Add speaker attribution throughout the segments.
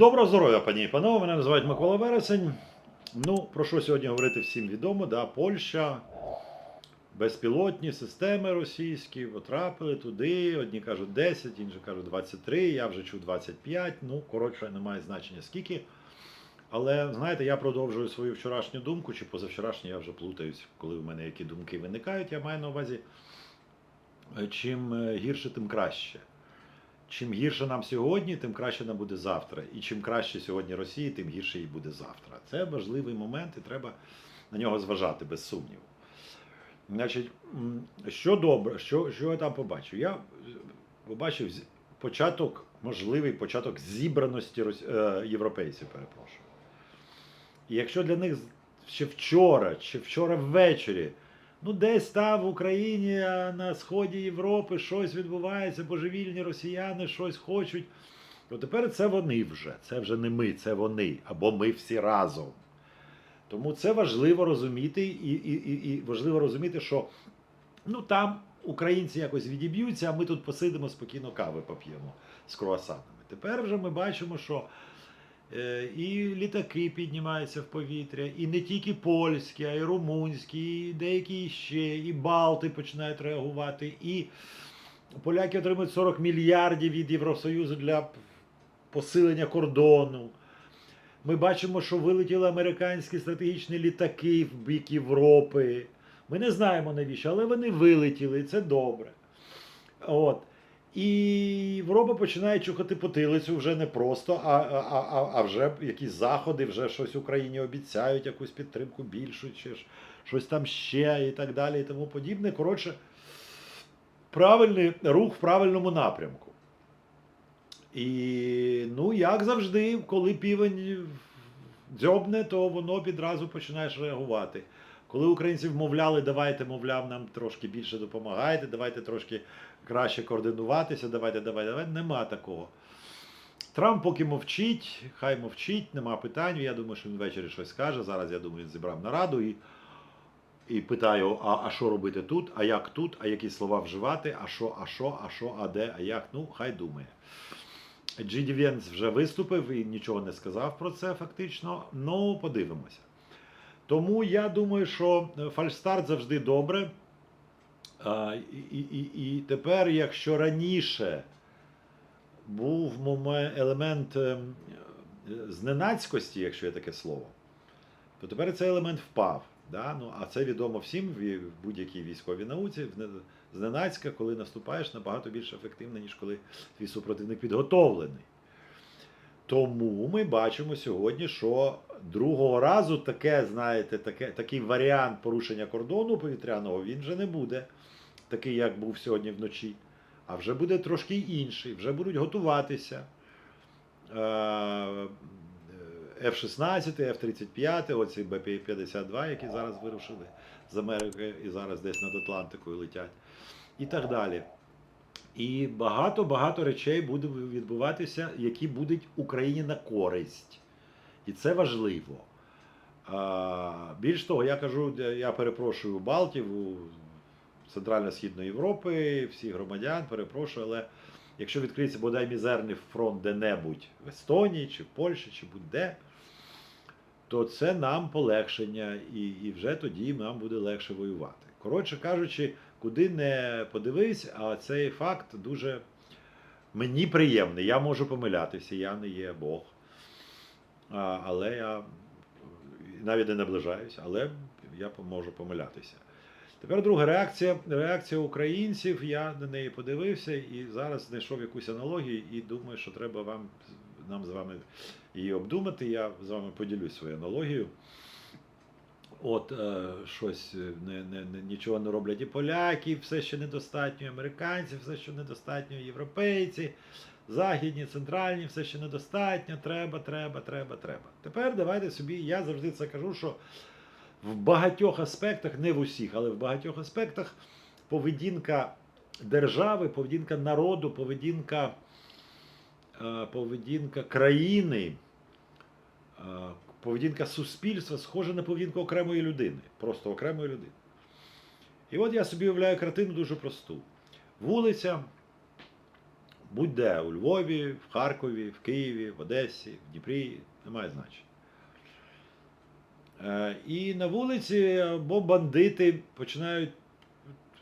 Speaker 1: Доброго здоров'я, пані і панове. Мене називають Микола Вересень. Ну, про що сьогодні говорити всім відомо, да, Польща, безпілотні системи російські потрапили туди. Одні кажуть 10, інші кажуть 23, я вже чув 25. Ну, коротше, немає значення скільки. Але знаєте, я продовжую свою вчорашню думку, чи позавчорашню я вже плутаюсь, коли в мене які думки виникають. Я маю на увазі, е, чим е, гірше, тим краще. Чим гірше нам сьогодні, тим краще нам буде завтра. І чим краще сьогодні Росії, тим гірше їй буде завтра. Це важливий момент, і треба на нього зважати, без сумніву. Значить, що добре, що, що я там побачив? Я побачив початок, можливий початок зібраності рос- е, європейців, перепрошую. І якщо для них ще вчора, чи вчора ввечері, ну десь там в Україні, на сході Європи щось відбувається, божевільні росіяни щось хочуть. То тепер це вони вже. Це вже не ми, це вони. Або ми всі разом. Тому це важливо розуміти, і, і, і, і важливо розуміти, що ну там українці якось відіб'ються, а ми тут посидимо спокійно кави поп'ємо з круасанами. Тепер вже ми бачимо, що і літаки піднімаються в повітря, і не тільки польські, а й румунські, і деякі ще, і Балти починають реагувати, і поляки отримують 40 мільярдів від Євросоюзу для посилення кордону. Ми бачимо, що вилетіли американські стратегічні літаки в бік Європи. Ми не знаємо навіщо, але вони вилетіли, і це добре. От. І Європа починає чухати потилицю вже не просто, а, а, а, а вже якісь заходи, вже щось Україні обіцяють, якусь підтримку більшу, чи щось там ще і так далі, і тому подібне. Коротше, правильний рух в правильному напрямку. І ну, як завжди, коли півень дзьобне, то воно відразу починаєш реагувати. Коли українці вмовляли, давайте, мовляв, нам трошки більше допомагайте, давайте трошки краще координуватися, давайте, давайте, давайте, нема такого. Трамп поки мовчить, хай мовчить, нема питань. Я думаю, що він ввечері щось скаже. Зараз я думаю, він зібрав нараду і, і питаю: а, а що робити тут, а як тут, а які слова вживати, а що, а що, а що, а де, а як. Ну, хай думає. Джиді Венс вже виступив і нічого не сказав про це фактично. Ну, подивимося. Тому я думаю, що е, фальстарт завжди добре. А, і, і, і, і тепер, якщо раніше був елемент ем, е, зненацькості, якщо є таке слово, то тепер цей елемент впав. Да? Ну, а це відомо всім в будь-якій військовій науці. Зненацька, коли наступаєш, набагато більш ефективно, ніж коли твій супротивник підготовлений. Тому ми бачимо сьогодні, що другого разу таке, знаєте, таке, такий варіант порушення кордону повітряного він вже не буде, такий, як був сьогодні вночі, а вже буде трошки інший, вже будуть готуватися. Е, F-16, F-35, оці БП-52, які зараз вирушили з Америки і зараз десь над Атлантикою летять, і так далі. І багато-багато речей буде відбуватися, які будуть Україні на користь. І це важливо. Більш того, я кажу, я перепрошую Балтів, у Центрально-Східної Європи, всіх громадян, перепрошую, але якщо відкриється бодай мізерний фронт де-небудь в Естонії, чи в Польщі, чи будь-де, то це нам полегшення, і, і вже тоді нам буде легше воювати. Коротше кажучи, куди не подивись, а цей факт дуже мені приємний. Я можу помилятися, я не є Бог. Але я навіть не наближаюся, але я можу помилятися. Тепер друга реакція. Реакція українців. Я на неї подивився і зараз знайшов якусь аналогію і думаю, що треба вам нам з вами її обдумати. Я з вами поділюсь своєю аналогією. От е, щось не, не, не, нічого не роблять і поляки, все ще недостатньо, і американці, все ще недостатньо, європейці, західні, центральні, все ще недостатньо, треба, треба, треба, треба. Тепер давайте собі, я завжди це кажу, що в багатьох аспектах, не в усіх, але в багатьох аспектах поведінка держави, поведінка народу, поведінка, е, поведінка країни. е, поведінка суспільства схожа на поведінку окремої людини, просто окремої людини. І от я собі уявляю картину дуже просту. Вулиця, Будь-де у Львові, в Харкові, в Києві, в Одесі, в Дніпрі, немає значення. Е, І на вулиці або бандити починають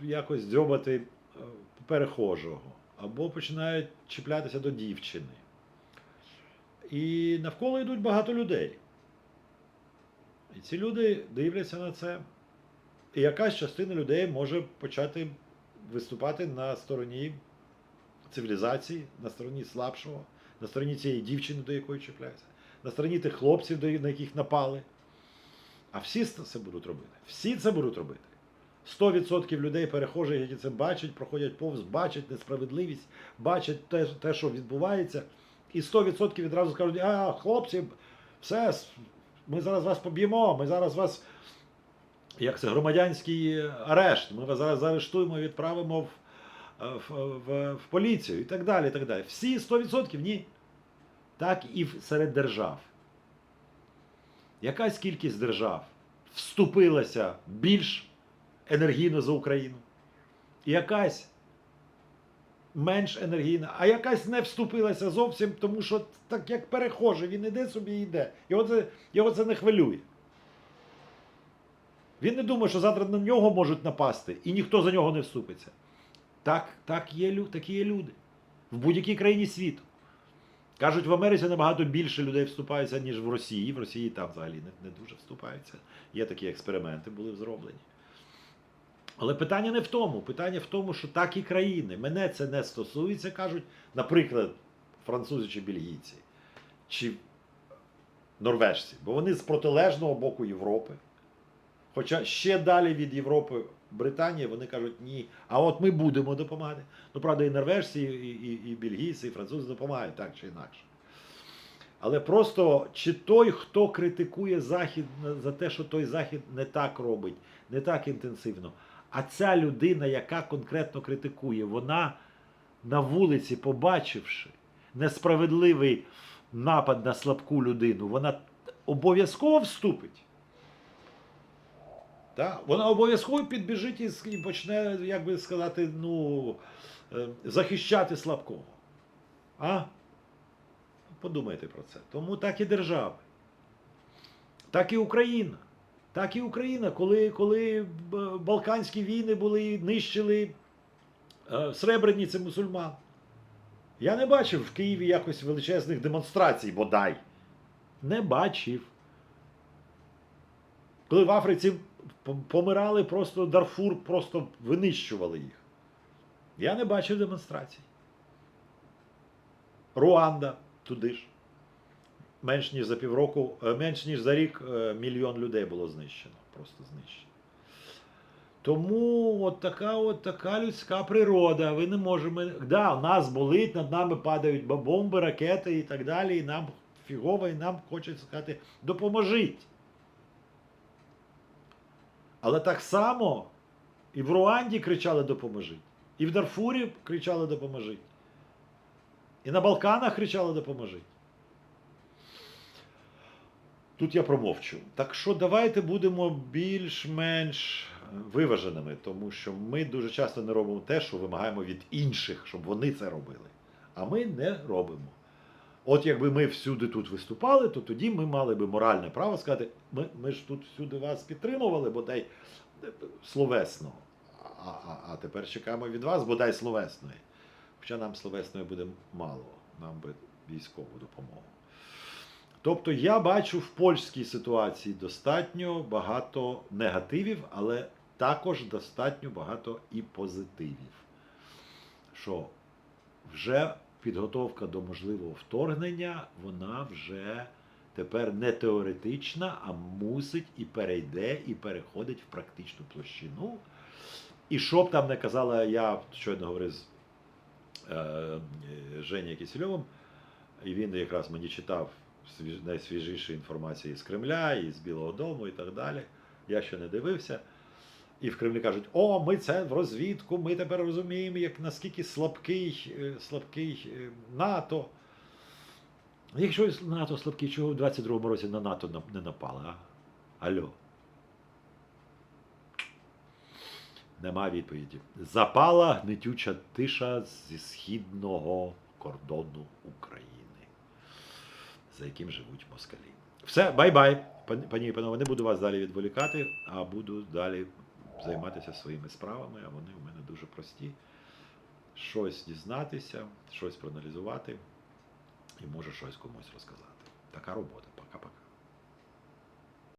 Speaker 1: якось дзьобати е, перехожого, або починають чіплятися до дівчини. І навколо йдуть багато людей. І ці люди дивляться на це. І якась частина людей може почати виступати на стороні цивілізації, на стороні слабшого, на стороні цієї дівчини, до якої чіпляються, на стороні тих хлопців, на яких напали. А всі це будуть робити. Всі це будуть робити. 100% людей перехожих, які це бачать, проходять повз, бачать несправедливість, бачать те, те що відбувається, і 100% відразу скажуть, а, хлопці, все, ми зараз вас поб'ємо, ми зараз вас, як це, громадянський арешт, ми вас зараз заарештуємо відправимо в, в, в, в поліцію і так далі. так далі. Всі 100% ні. Так і серед держав. Якась кількість держав вступилася більш енергійно за Україну. Якась менш енергійна, а якась не вступилася зовсім, тому що так як перехожий, він іде собі і йде. Його це, його це не хвилює. Він не думає, що завтра на нього можуть напасти, і ніхто за нього не вступиться. Так, так є, такі є люди в будь-якій країні світу. Кажуть, в Америці набагато більше людей вступаються, ніж в Росії. В Росії там взагалі не, не дуже вступаються. Є такі експерименти, були зроблені. Але питання не в тому. Питання в тому, що так і країни. Мене це не стосується, кажуть, наприклад, французи чи бельгійці, чи норвежці, бо вони з протилежного боку Європи. Хоча ще далі від Європи Британія, вони кажуть, ні. А от ми будемо допомагати. Ну, правда, і норвежці, і, і, і бельгійці, і французи допомагають так чи інакше. Але просто чи той, хто критикує Захід за те, що той Захід не так робить, не так інтенсивно, а ця людина, яка конкретно критикує, вона на вулиці, побачивши несправедливий напад на слабку людину, вона обов'язково вступить. Так? Вона обов'язково підбіжить і почне, як би сказати, ну, е, захищати слабкого. А? Подумайте про це. Тому так і держави. Так і Україна. Так і Україна, коли, коли Балканські війни були, нищили е, в Сребрениці мусульман. Я не бачив в Києві якось величезних демонстрацій, бодай. Не бачив. Коли в Африці помирали, просто Дарфур просто винищували їх. Я не бачив демонстрацій. Руанда туди ж. Менш ніж за півроку, е, менш ніж за рік е, мільйон людей було знищено. Просто знищено. Тому от така от така людська природа. Ви не можемо. Да, нас болить, над нами падають бомби, ракети і так далі. І нам фігово, і нам хочеться сказати, допоможіть. Але так само і в Руанді кричали допоможіть, і в Дарфурі кричали допоможіть. І на Балканах кричали допоможіть. Тут я промовчу. Так що давайте будемо більш-менш виваженими, тому що ми дуже часто не робимо те, що вимагаємо від інших, щоб вони це робили. А ми не робимо. От якби ми всюди тут виступали, то тоді ми мали би моральне право сказати, ми, ми ж тут всюди вас підтримували, бодай словесно. А, а, а тепер чекаємо від вас бодай словесної. Хоча нам словесної буде мало, нам би військову допомогу. Тобто я бачу в польській ситуації достатньо багато негативів, але також достатньо багато і позитивів. Що вже підготовка до можливого вторгнення, вона вже тепер не теоретична, а мусить і перейде, і переходить в практичну площину. І що б там не казала, я щойно говорив з е, Женєю Кисельовим, і він якраз мені читав свіж- найсвіжіші інформації з Кремля, і з Білого Дому, і так далі. Я ще не дивився. І в Кремлі кажуть, о, ми це в розвідку, ми тепер розуміємо, як наскільки слабкий, е, слабкий е, НАТО. Якщо НАТО слабкий, чого в 22-му році на НАТО не напали, а? Алло. Нема відповіді. Запала гнетюча тиша зі східного кордону України, за яким живуть москалі. Все, бай-бай. Пані і панове, не буду вас далі відволікати, а буду далі займатися своїми справами, а вони у мене дуже прості. Щось дізнатися, щось проаналізувати і може щось комусь розказати. Така робота.